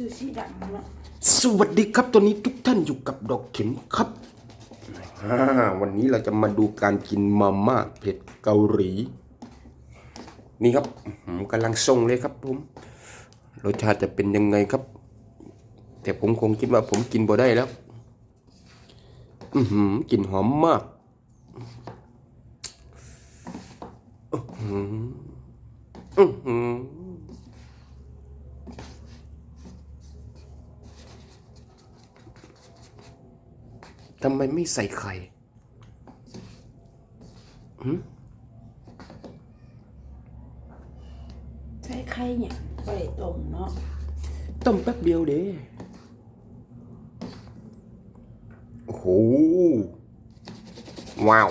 คือสีดำเนาะสวัสดีครับตอนนี้ทุกท่านอยู่กับดอกเข็มครับอ่าวันนี้เราจะมาดูการกินมาม่าเผ็ดเกาหลี นี่ครับผมกำลังส่งเลยครับผมรสชาติจะเป็นยังไงครับ แต่ผมคงคิดว่าผมกินบ่ได้แล้ว อือหือกลิ่นหอมมากอื้อหืออื้อหือ ทำไมไม่ใส่ไข่หืมใช้ไข่เนี่ยไปต้มเนาะต้มแป๊บเดียวเด้โอ้โห ว้าว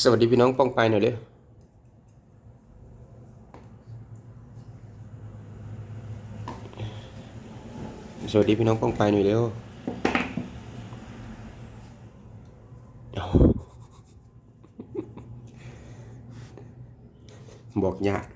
สวัสดีพี่น้องป้องไปหน่อยเด้อ สวัสดีพี่น้องป้องไปหน่อยเร็วบอกยาก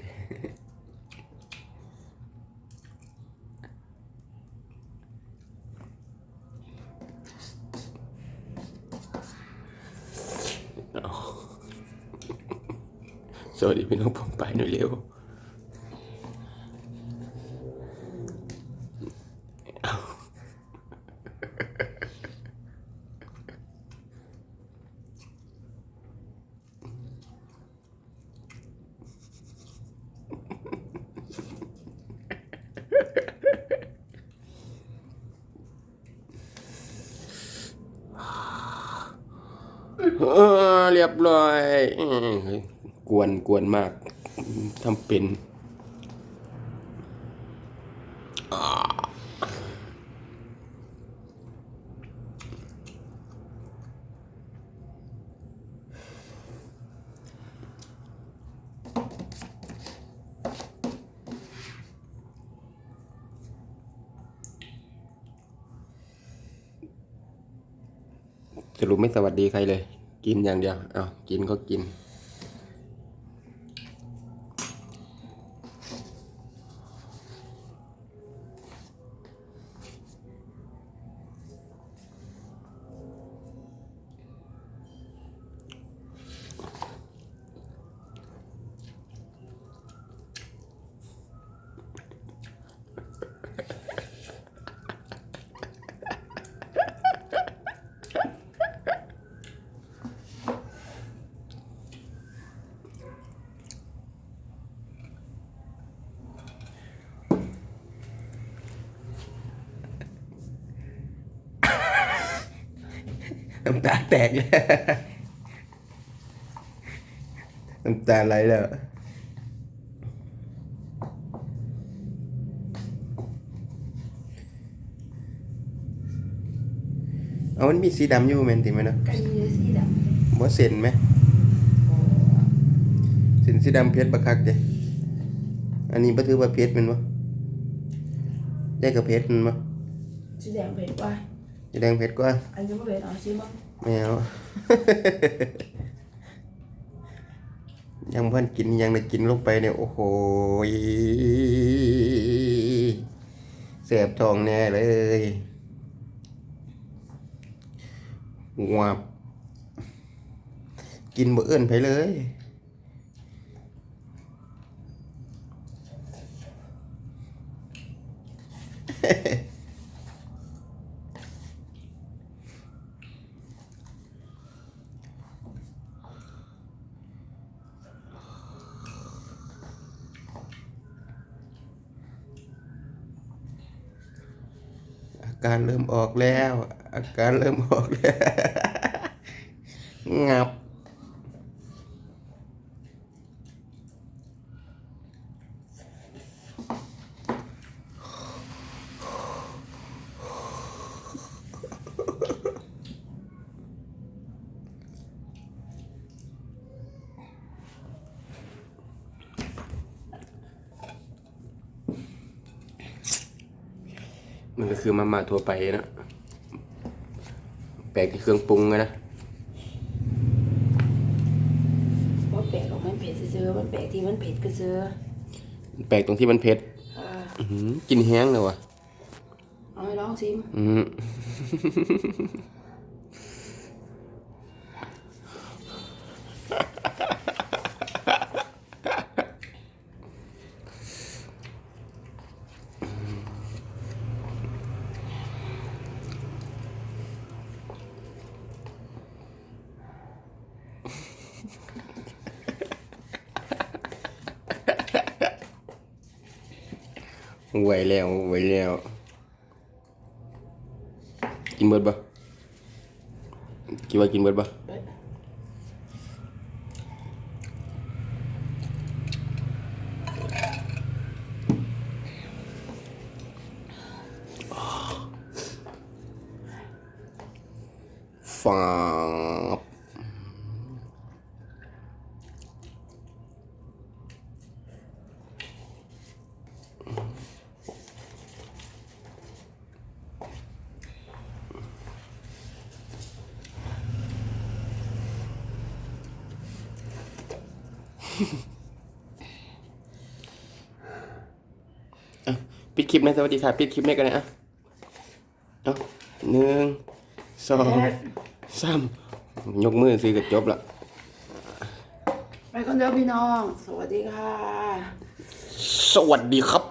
สวัสดีพี่น้องป้องไปหน่อยเร็ว เออเรียบร้อยกวนกวนมากทำเป็นสรุปไม่สวัสดีใครเลย กินอย่างเดียว เอากินก็กิน น้ำตาแตกเลยน้ำตาไหลแล้วเอามันมีสีดำอยู่แม่นติไหมเนาะไก่เนื้อสีดบ่เส้นไหมเส้นสีดำเพชรบักคักเด้อันนี้บ่ถือว่าเพชรแมันบ่ได้กับเพชรแมันบ่ำสีแดงเผ็ดกว่า สีแดงเพชรกว่าอันนี้ไม่เผ็ดเอาซิมั้งไม่เอา ยังเพื่อนกินยังได้กินลงไปเนี่ยโอ้โหยเสียบทองแน่เลยวับกินบ่เอื้อนไปเลย อา การเริ่มออกแล้ว อาการเริ่มออกแล้วงับ มันก็คือมาม่าทั่วไปนะแปลกที่เครื่องปรุงอะนะว่าแปลกหรอกมันเผ็ดซื่อๆมันแปลกกที่มันเผ็ดก็ซื้อแปลกตรงที่มันเผ็ดเอออื้อหือกินแห้งเลยวะเอาให้ลองชิมอืม ไหวแล้วไหวแล้ว กินเบิดปะคิดว่ากินเบิดปะเอ้ยฟับ ปิดคลิปนะสวัสดีค่ะปิดคลิปนี้กันนะอะเอาหนึ่งสองสามยกมือซื้อก็จบละไปคนเดียวพี่น้อง สวัสดีค่ะ สวัสดีครับ